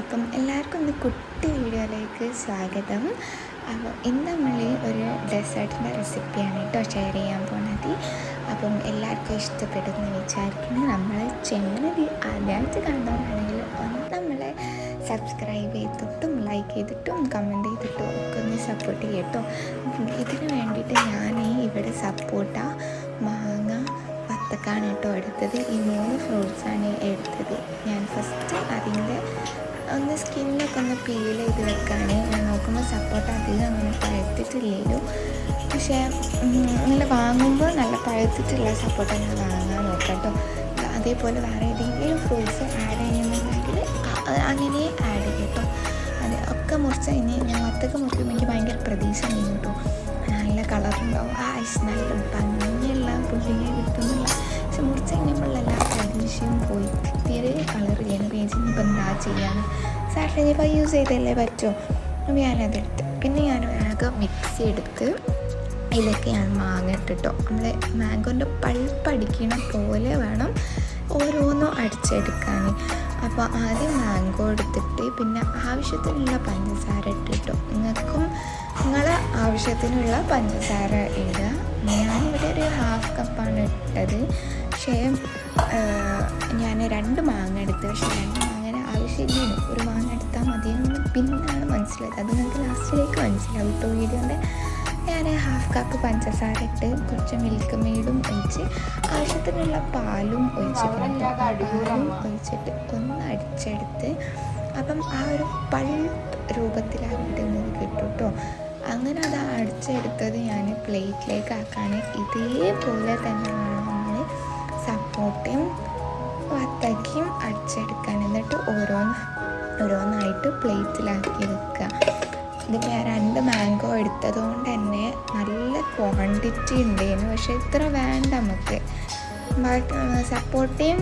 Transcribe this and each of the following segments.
അപ്പം എല്ലാവർക്കും ഒന്ന് കുട്ടി വീഡിയോയിലേക്ക് സ്വാഗതം. അപ്പോൾ ഇന്ന് നമ്മൾ ഒരു ഡെസേർട്ടിന്റെ റെസിപ്പിയാണ് കേട്ടോ ഷെയർ ചെയ്യാൻ പോകുന്നത് അപ്പം എല്ലാവർക്കും ഇഷ്ടപ്പെടുമെന്ന് വിചാരിക്കുന്നത് നമ്മൾ ചെയ്യുന്നത് ആദ്യമായിട്ട് കണ്ടവരാണെങ്കിൽ ഒന്ന് നമ്മളെ സബ്സ്ക്രൈബ് ചെയ്തിട്ടും ലൈക്ക് ചെയ്തിട്ടും കമന്റ് ചെയ്തിട്ടും ഒക്കെ ഒന്ന് സപ്പോർട്ട് ചെയ്യട്ടോ ഇതിന് വേണ്ടിയിട്ട് ഞാൻ ഇവിടെ സപ്പോട്ട മാങ്ങ വത്തക്കാണ് കേട്ടോ എടുത്തത്. ഈ മൂന്ന് ഫ്രൂട്ട്സാണ് സ്കിന്നൊക്കെ ഒന്ന് പീൽ ചെയ്ത് വെക്കാണ് ഞാൻ നോക്കുമ്പോൾ സപ്പോർട്ട് അധികം അങ്ങനെ പഴുത്തിട്ടില്ലല്ലോ പക്ഷേ നല്ല വാങ്ങുമ്പോൾ നല്ല പഴുത്തിട്ടുള്ള സപ്പോർട്ട് ഞാൻ വാങ്ങാൻ നോക്കാം കേട്ടോ അതേപോലെ വേറെ ഏതെങ്കിലും ഫ്രൂട്ട്സ് ആഡ് ചെയ്യുന്നുണ്ടെങ്കിൽ അങ്ങനെ ആഡ് ചെയ്യും കേട്ടോ അത് ഒക്കെ മുറിച്ച് കഴിഞ്ഞ് ഞാൻ ഒത്തൊക്കെ മുറിക്കുമ്പോൾ എനിക്ക് ഭയങ്കര പ്രതീക്ഷ ഉണ്ട് കേട്ടോ നല്ല കളറുണ്ടാവും ആ നല്ല ഭംഗിയുള്ള പുള്ളിയെ കിട്ടുന്നില്ല പക്ഷെ മുറിച്ച് കഴിഞ്ഞപ്പോഴെല്ലാം പ്രതീക്ഷയും പോയി തീരെ കളറില്ലാണ് പേജ് ഇപ്പം എന്താ ചെയ്യാൻ സാറ്റർഡേ ഇപ്പോൾ യൂസ് ചെയ്തല്ലേ പറ്റുമോ അപ്പോൾ ഞാനതെടുത്ത് പിന്നെ ഞാൻ വേഗം മിക്സി എടുത്ത് ഇതിലേക്ക് ഞാൻ മാങ്ങ ഇട്ടിട്ടോ. നമ്മൾ മാങ്കോന്റെ പഴുപ്പടിക്കണ പോലെ വേണം ഓരോന്നും അടിച്ചെടുക്കാൻ അപ്പോൾ ആദ്യം മാങ്കോ എടുത്തിട്ട് പിന്നെ ആവശ്യത്തിനുള്ള പഞ്ചസാര ഇട്ടിട്ടോ. നിങ്ങൾക്കും നിങ്ങളെ ആവശ്യത്തിനുള്ള പഞ്ചസാര ഇടുക. ഞാനിവിടെ ഒരു ഹാഫ് കപ്പാണ് ഇട്ടത്. പക്ഷേ ഞാൻ രണ്ട് മാങ്ങ എടുത്ത്. പക്ഷേ രണ്ട് മാങ്ങനെ ആവശ്യമില്ല ഒരു മാങ്ങ എടുത്താൽ മതിയെന്ന് പിന്നാണ് മനസ്സിലായത്. അത് നിങ്ങൾക്ക് ലാസ്റ്റിലേക്ക് മനസ്സിലാവും. ഇപ്പോൾ വീഡിയോന്റെ ഞാൻ ഹാഫ് കപ്പ് പഞ്ചസാര ഇട്ട് കുറച്ച് മിൽക്ക് മെയ്ഡും ഒഴിച്ച് ആവശ്യത്തിനുള്ള പാലും ഒഴിച്ചിട്ടുണ്ട് പാലും ഒഴിച്ചിട്ട് ഒന്ന് അടിച്ചെടുത്ത് അപ്പം ആ ഒരു പൾപ്പ് രൂപത്തിലാക്കിയിട്ട് നിങ്ങൾക്ക് കിട്ടും കേട്ടോ അങ്ങനെ അത് അടിച്ചെടുത്തത് ഞാൻ പ്ലേറ്റിലേക്ക് ആക്കാൻ ഇതേപോലെ തന്നെ വേണം നമ്മൾ സപ്പോട്ടയും വത്തക്കയും അടിച്ചെടുക്കാൻ എന്നിട്ട് ഓരോന്ന് ഓരോന്നായിട്ട് പ്ലേറ്റിലാക്കി വെക്കുക ഇത് ഞാൻ രണ്ട് മാംഗോ എടുത്തത് കൊണ്ട് തന്നെ നല്ല ക്വാണ്ടിറ്റി ഉണ്ടായിരുന്നു പക്ഷേ ഇത്ര വേണ്ട നമുക്ക്. സപ്പോട്ടയും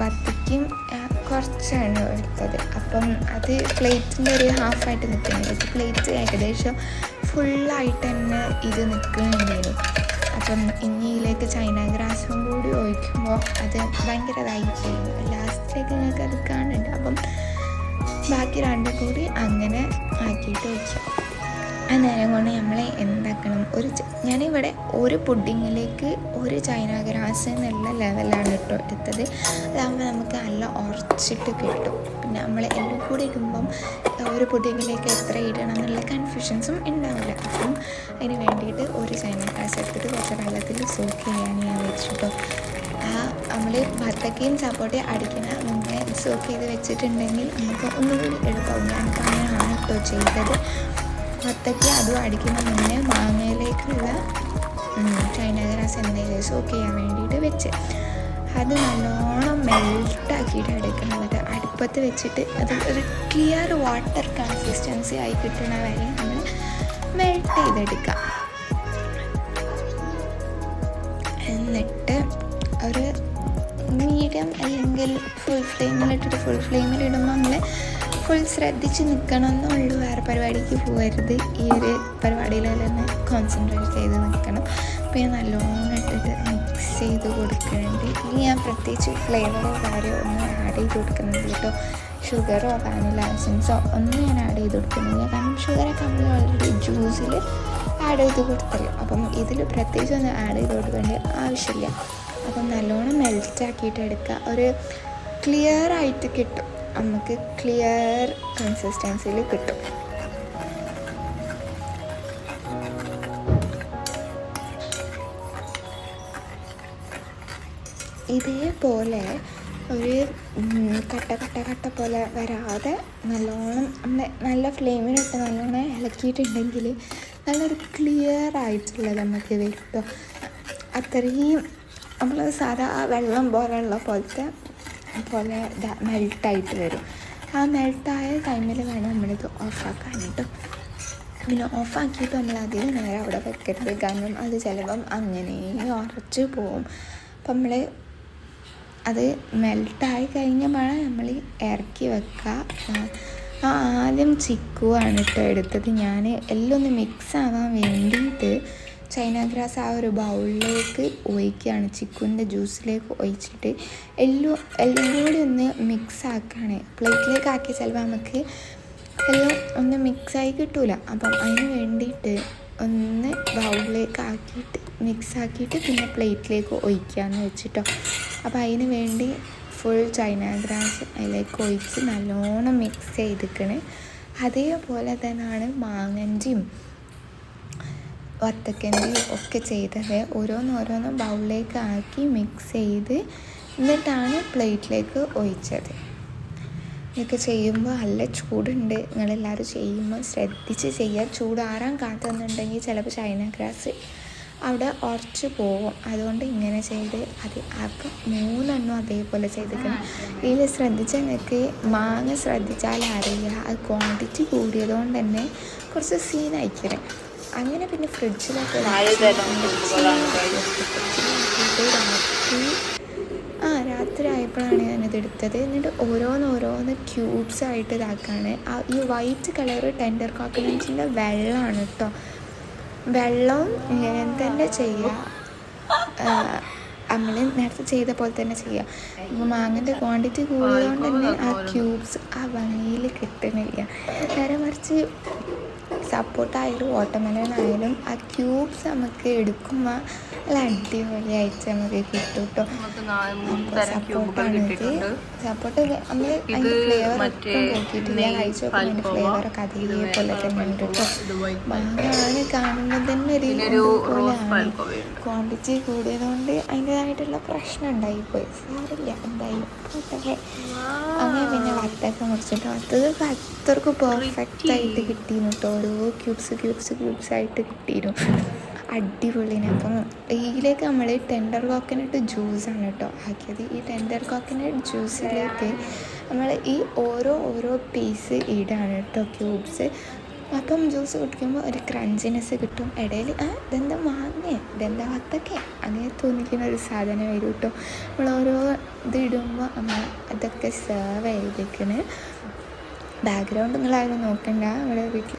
വത്തിക്കും കുറച്ചാണ് എടുത്തത്. അപ്പം അത് പ്ലേറ്റിന്റെ ഒരു ഹാഫായിട്ട് നിൽക്കുന്നുണ്ട്. പ്ലേറ്റ് ഏകദേശം ഫുള്ളായിട്ട് തന്നെ ഇത് നിൽക്കുന്നുണ്ടായിരുന്നു അപ്പം ഇനിയിലേക്ക് ചൈന ഗ്രാസും കൂടി ഒഴിക്കുമ്പോൾ അത് ഭയങ്കര ഇതായി ചെയ്യുന്നു ലാസ്റ്റിലേക്ക് നിങ്ങൾക്ക് അത് കാണുന്നുണ്ട്. അപ്പം ബാക്കി രണ്ടും കൂടി അങ്ങനെ ആക്കിയിട്ട് വെച്ചു നേരം കൊണ്ട് നമ്മൾ എന്താക്കണം? ഒരു ഞാനിവിടെ ഒരു പുഡിങ്ങിലേക്ക് ഒരു ചൈന ഗ്രാസ് എന്നുള്ള ലെവലാണ് കേട്ടോ എടുത്തത്. അതാകുമ്പോൾ നമുക്ക് നല്ല ഉറച്ചിട്ട് കിട്ടും. പിന്നെ നമ്മൾ എല്ലാം കൂടി ഇടുമ്പം ഒരു പുഡിങ്ങിലേക്ക് എത്ര ഇടണം എന്നുള്ള കൺഫ്യൂഷൻസും ഉണ്ടാവില്ല. അപ്പം അതിന് വേണ്ടിയിട്ട് ഒരു ചൈന ഗ്രാസ് എടുത്തിട്ട് കുറച്ച് വെള്ളത്തിൽ സോക്ക് ചെയ്യാൻ ഞാൻ വെച്ചിട്ടോ ആ നമ്മൾ ഭർത്തക്കയും സപ്പോർട്ടയും അടിക്കുന്ന മുന്നേ സോക്ക് ചെയ്ത് വെച്ചിട്ടുണ്ടെങ്കിൽ നമുക്ക് ഒന്നുകൂടി എളുപ്പമാവും. ഞാൻ അങ്ങനെയാണ് കേട്ടോ ചെയ്തത്. ഭർത്തക്ക അതും അടിക്കുന്ന മുന്നേ മാങ്ങയിലേക്കുള്ള ചൈനഗ്രാസ് എന്തെങ്കിലും സോക്ക് ചെയ്യാൻ വേണ്ടിയിട്ട് വെച്ച്. അത് നല്ലോണം മെൽട്ടാക്കിയിട്ട് എടുക്കണം എന്നിട്ട് അടുപ്പത്ത് വെച്ചിട്ട് അത് ഒരു ക്ലിയർ വാട്ടർ കൺസിസ്റ്റൻസി ആയി കിട്ടണ വരെ നമ്മൾ മെൽട്ട് ചെയ്തെടുക്കാം. എന്നിട്ട് ഒരു മീഡിയം അല്ലെങ്കിൽ ഫുൾ ഫ്ലെയിമിലിട്ടിട്ട് ഫുൾ ഫ്ലെയിമിലിടുമ്പോൾ നമ്മൾ ഫുൾ ശ്രദ്ധിച്ച് നിൽക്കണം എന്നുള്ളൂ വേറെ പരിപാടിക്ക് പോകരുത്. ഈ ഒരു പരിപാടിയിൽ തന്നെ കോൺസെൻട്രേറ്റ് ചെയ്ത് നിൽക്കണം പിന്നെ നല്ലോണം ഇട്ടിട്ട് മിക്സ് ചെയ്ത് കൊടുക്കുന്നുണ്ട് ഇനി ഞാൻ പ്രത്യേകിച്ച് ഫ്ലേവറോ കാര്യമോ ഒന്നും ആഡ് ചെയ്ത് കൊടുക്കുന്നില്ല കേട്ടോ. ഷുഗറോ വാനില എസൻസോ ഒന്നും ഞാൻ ആഡ് ചെയ്ത് കൊടുക്കുന്നില്ല. കാരണം ഷുഗറൊക്കെ നമ്മൾ ഓൾറെഡി ജ്യൂസിൽ ആഡ് ചെയ്ത് കൊടുത്തല്ലോ. അപ്പം ഇതിൽ പ്രത്യേകിച്ച് ഒന്നും ആഡ് ചെയ്ത് കൊടുക്കേണ്ട ആവശ്യമില്ല. അപ്പം നല്ലോണം മെൽറ്റ് ആക്കിയിട്ട് എടുക്കുക. ഒരു ക്ലിയർ ആയിട്ട് കിട്ടും. നമുക്ക് ക്ലിയർ കൺസിസ്റ്റൻസിയിൽ കിട്ടും. ഇതേപോലെ ഒരു കട്ട കട്ട കട്ട പോലെ വരാതെ നല്ലോണം നമ്മൾ നല്ല ഫ്ലെയിമിലിട്ട് നല്ലോണം ഇളക്കിയിട്ടുണ്ടെങ്കിൽ നല്ലൊരു ക്ലിയർ ആയിട്ടുള്ളത് നമുക്ക് കേട്ടോ. അത്രയും നമ്മൾ സാധാ വെള്ളം പോലെയുള്ള പോലത്തെ പോലെ മെൽട്ടായിട്ട് വരും. ആ മെൽട്ടായ ടൈമിൽ വേണം നമ്മളിത് ഓഫാക്കാൻ കേട്ടോ പിന്നെ ഓഫാക്കിയിട്ട് നമ്മൾ അധികം നേരം അവിടെ വെക്കരുത്. കാരണം അത് ചിലപ്പം അങ്ങനെ ഉറച്ച് പോവും. അപ്പം നമ്മൾ അത് മെൽട്ടായി കഴിഞ്ഞപ്പോഴാണ് നമ്മൾ ഇറക്കി വെക്കുക. ആദ്യം ചിക്കുവാണ് കേട്ടോ എടുത്തത്. ഞാൻ എല്ലാം ഒന്ന് മിക്സ് ആവാൻ വേണ്ടിയിട്ട് ചൈന ഗ്രാസ് ആ ഒരു ബൗളിലേക്ക് ഒഴിക്കുകയാണ്. ചിക്കുന്റെ ജ്യൂസിലേക്ക് ഒഴിച്ചിട്ട് എല്ലാം എല്ലാം കൂടി ഒന്ന് മിക്സ് ആക്കുകയാണ്. പ്ലേറ്റിലേക്ക് ആക്കി ചിലപ്പോൾ നമുക്ക് എല്ലാം ഒന്ന് മിക്സായി കിട്ടൂല. അപ്പം അതിന് വേണ്ടിയിട്ട് ഒന്ന് ബൗളിലേക്ക് ആക്കിയിട്ട് മിക്സ് ആക്കിയിട്ട് പിന്നെ പ്ലേറ്റിലേക്ക് ഒഴിക്കാമെന്ന് വെച്ചിട്ടോ. അപ്പോൾ അതിന് വേണ്ടി ഫുൾ ചൈന ഗ്രാസ് അതിലേക്ക് ഒഴിച്ച് നല്ലോണം മിക്സ് ചെയ്തിക്കണ് അതേപോലെ തന്നെയാണ് മാങ്ങഞ്ചിയും. വത്തക്കന്റെയും ഒക്കെ ചെയ്തത് ഓരോന്നോരോന്നും ബൗളിലേക്ക് ആക്കി മിക്സ് ചെയ്ത് എന്നിട്ടാണ് പ്ലേറ്റിലേക്ക് ഒഴിച്ചത്. ഇതൊക്കെ ചെയ്യുമ്പോൾ നല്ല ചൂടുണ്ട്. നിങ്ങളെല്ലാവരും ചെയ്യുമ്പോൾ ശ്രദ്ധിച്ച് ചെയ്യുക. ചൂടാറാൻ കാത്തുന്നുണ്ടെങ്കിൽ ചിലപ്പോൾ ചൈന ഗ്രാസ് അവിടെ ഉറച്ച് പോകും. അതുകൊണ്ട് ഇങ്ങനെ ചെയ്ത് അത് അപ്പം മൂന്നെണ്ണം അതേപോലെ ചെയ്തിരിക്കണം. ഇതിൽ ശ്രദ്ധിച്ച നിങ്ങൾക്ക് മാങ്ങ ശ്രദ്ധിച്ചാൽ അറിയുക അത് ക്വാണ്ടിറ്റി കൂടിയതുകൊണ്ട് തന്നെ കുറച്ച് സീനായിക്കണം അങ്ങനെ പിന്നെ ഫ്രിഡ്ജിലൊക്കെ ആ രാത്രി ആയപ്പോഴാണ് ഞാനിത് എടുത്തത്. എന്നിട്ട് ഓരോന്നോരോന്ന് ക്യൂബ്സ് ആയിട്ട് ഇതാക്കാണ്. ആ ഈ വൈറ്റ് കളർ ടെൻഡർ കോക്കനട്ട്സിന്റെ വെള്ളമാണ് കേട്ടോ വെള്ളം ഞാൻ തന്നെ ചെയ്യുക നമ്മൾ നേരത്തെ ചെയ്ത പോലെ തന്നെ ചെയ്യുക മാങ്ങന്റെ ക്വാണ്ടിറ്റി കൂടിയതുകൊണ്ട് തന്നെ ആ ക്യൂബ്സ് ആ ഭംഗിയിൽ കിട്ടുന്നില്ല. നേരെ മറിച്ച് സപ്പോർട്ടായാലും വാട്ടർമെലൺ ആയാലും ആ ക്യൂബ്സ് നമുക്ക് എടുക്കുമ്പോൾ നല്ല അടിപൊളിയായിട്ട് നമുക്ക് കിട്ടും കേട്ടോ സപ്പോർട്ടാണെങ്കിൽ സപ്പോർട്ട് നമ്മൾ അതിന്റെ ഫ്ലേവർ ഒട്ടും നോക്കിയിട്ടില്ല. കഴിച്ചു നോക്കുമ്പോൾ അതിന്റെ ഫ്ലേവറൊക്കെ അതേപോലെ തന്നെ ഉണ്ട് കേട്ടോ ഭംഗിയാണ് കാണുമ്പോൾ തന്നെ ഒരു പോലെയാണ് ക്വാണ്ടിറ്റി കൂടിയതുകൊണ്ട് അതിന്റെതായിട്ടുള്ള പ്രശ്നം ഉണ്ടായിപ്പോയി. സാറില്ല എന്തായാലും അങ്ങനെ പിന്നെ വത്തൊക്കെ മുറിച്ചിട്ട് വത്തത് അത്രയ്ക്ക് പെർഫെക്റ്റ് ആയിട്ട് കിട്ടിയിരുന്നു കേട്ടോ ഓരോ ക്യൂബ്സ് ക്യൂബ്സ് ക്യൂബ്സ് ആയിട്ട് കിട്ടിയിരുന്നു. അടിപൊളിനെ അപ്പം ഇതിലേക്ക് നമ്മൾ ടെൻഡർ കോക്കനട്ട് ജ്യൂസാണ് കേട്ടോ ആക്കിയത്. ഈ ടെൻഡർ കോക്കനട്ട് ജ്യൂസിലേക്ക് നമ്മൾ ഈ ഓരോ ഓരോ പീസ് ഇടാണ് കേട്ടോ ക്യൂബ്സ് അപ്പം ജ്യൂസ് കുടിക്കുമ്പോൾ ഒരു ക്രഞ്ചിനെസ് കിട്ടും. ഇടയിൽ ആ ഇതെന്താ മാങ്ങ? ഇതെന്താ വത്തക്കെ? അങ്ങനെ തോന്നിക്കുന്ന ഒരു സാധനം വരും കേട്ടോ നമ്മൾ ഓരോ ഇത് നമ്മൾ അതൊക്കെ സെർവ് ചെയ്തിരിക്കുന്നത് ബാക്ക്ഗ്രൗണ്ട് നിങ്ങളാരും നോക്കണ്ട. നമ്മുടെ വീട്ടിൽ